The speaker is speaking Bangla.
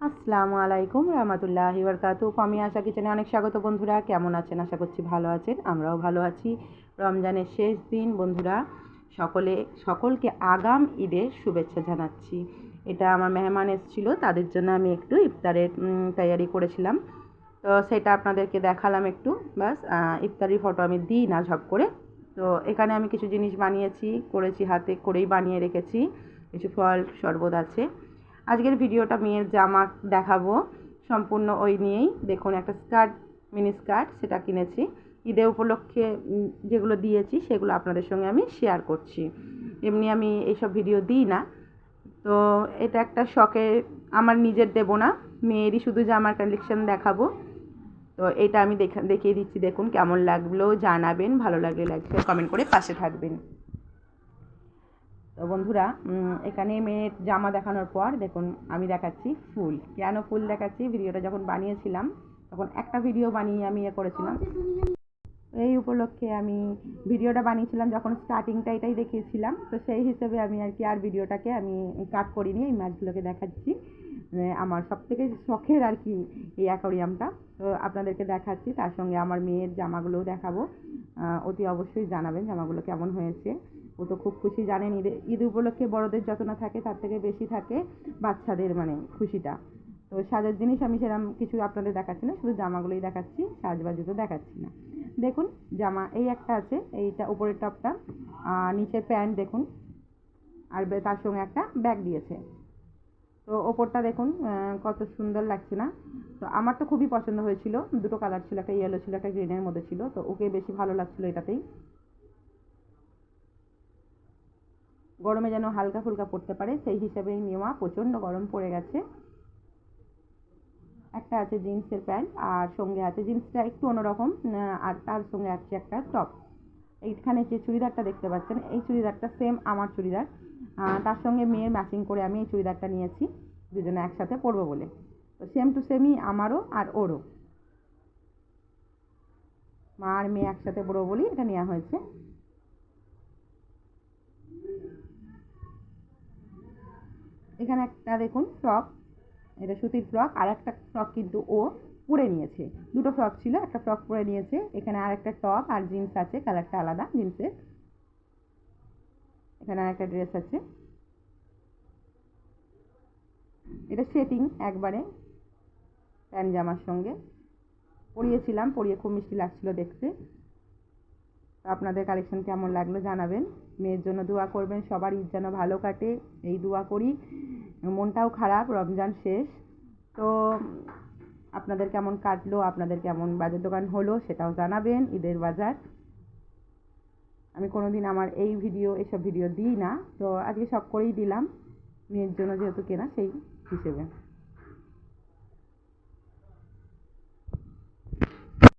আসসালামু আলাইকুম রহমতুল্লাহি বরকাতু আমি আশা কিচেনে অনেক স্বাগত বন্ধুরা। কেমন আছেন? আশা করছি ভালো আছেন। আমরাও ভালো আছি। রমজানের শেষ দিন বন্ধুরা, সকলে, সকলকে আগাম ঈদের শুভেচ্ছা জানাচ্ছি। এটা আমার মেহমান এসেছিল, তাদের জন্য আমি একটু ইফতারের তৈয়ারি করেছিলাম। তো সেটা আপনাদেরকে দেখালাম একটু বাস ইফতারি ফটো আমি দিই না ঝপ করে। তো এখানে আমি কিছু জিনিস বানিয়েছি, করেছি, হাতে করেই বানিয়ে রেখেছি। কিছু ফল, শরবত আছে। আজকের ভিডিওটা মেয়ের জামা দেখাবো। সম্পূর্ণ ওই নিয়েই। দেখুন, একটা স্কার্ট, মিনি স্কার্ট, সেটা কিনেছি। ঈদে উপলক্ষে যেগুলো দিয়েছি, সেগুলো আপনাদের সঙ্গে আমি শেয়ার করছি। এমনি আমি এইসব ভিডিও দিই না। তো এটা একটা শখে আমার নিজের দেবো না। মেয়েরই শুধু জামার কালেকশন দেখাবো। তো এটা আমি দেখা, দেখিয়ে দিচ্ছি। দেখুন কেমন লাগল, জানাবেন। ভালো লাগলে লাইক কমেন্ট করে পাশে থাকবেন। তো বন্ধুরা এখানে মেয়ের জামা দেখানোর পর দেখুন আমি দেখাচ্ছি ফুল। কেন ফুল দেখাচ্ছি? ভিডিওটা যখন বানিয়েছিলাম, তখন একটা ভিডিও বানিয়ে আমি ইয়ে করেছিলাম। এই উপলক্ষে আমি ভিডিওটা বানিয়েছিলাম যখন স্টার্টিংটা এটাই দেখিয়েছিলাম। তো সেই হিসেবে আমি আর কি আর ভিডিওটাকে আমি কাট করিনি, এই মাছগুলোকে দেখাচ্ছি। আমার সব থেকে শখের আর কি এই অ্যাকোরিয়ামটা তো আপনাদেরকে দেখাচ্ছি, তার সঙ্গে আমার মেয়ের জামাগুলোও দেখাবো। অতি অবশ্যই জানাবেন জামাগুলো কেমন হয়েছে। ও তো খুব খুশি জানেন, ঈদে, ঈদ উপলক্ষে বড়দের যত না থাকে, তার থেকে বেশি থাকে বাচ্চাদের মানে খুশিটা। তো সাজার জিনিস আমি সেরকম কিছু আপনাদের দেখাচ্ছি না, শুধু জামাগুলোই দেখাচ্ছি সাজবাজু তো দেখাচ্ছি না। দেখুন, জামা এই একটা আছে, এইটা উপরের টপটা নিচের প্যান্ট দেখুন, আর তার সঙ্গে একটা ব্যাগ দিয়েছে। তো ওপরটা দেখুন কত সুন্দর লাগছে না? তো আমার তো খুবই পছন্দ হয়েছিল, দুটো কালার ছিল, একটা ইয়েলো ছিল, একটা গ্রিনের মধ্যে ছিল, তো ওকে বেশি ভালো লাগছিল এটাতেই। গরমে যেন হালকা ফুলকা পড়তে পারে, সেই হিসেবেই নেওয়া প্রচণ্ড গরম পড়ে গেছে। একটা আছে জিন্সের প্যান্ট আর সঙ্গে আছে জিন্সটা একটু অন্যরকম আর তার সঙ্গে আছে একটা টপ। এইখানে যে চুড়িদারটা দেখতে পাচ্ছেন, এই চুড়িদারটা সেম আমার চুড়িদার। তার সঙ্গে মেয়ের ম্যাচিং করে আমি এই চুড়িদারটা নিয়েছি, দুজনে একসাথে পরবো বলে। তো সেম টু সেমই আমারও আর ওরও। মা আর মেয়ে একসাথে পরবো বলেই এটা নেওয়া হয়েছে। এখানে একটা দেখুন ফ্রক এটা সুতির ফ্রক আর একটা ফ্রক কিন্তু ও পরে নিয়েছে। দুটো ফ্রক ছিল, একটা ফ্রক পরে নিয়েছে, এখানে আর একটা টপ আর জিন্স আছে কালারটা আলাদা জিন্সের এখানে আর একটা ড্রেস আছে। এটা সেটিং একবারে প্যান্ট জামার সঙ্গে। পরিয়েছিলাম, পরিয়ে খুব মিষ্টি লাগছিল দেখতে। তো আপনাদের কালেকশন কেমন লাগল জানাবেন। মেয়ের জন্য দোয়া করবেন, সবার ঈদ যেন ভালো কাটে। এই দোয়া করি। মনটাও খারাপ, রমজান শেষ। তো আপনাদের কেমন কাটলো, আপনাদের কেমন বাজার দোকান হলো সেটাও জানাবেন, ঈদের বাজার। আমি কোনো দিন আমার এই ভিডিও, এসব ভিডিও দিই না। তো আজকে সব করেই দিলাম। মেয়ের জন্য যেহেতু কেনা, সেই হিসেবে।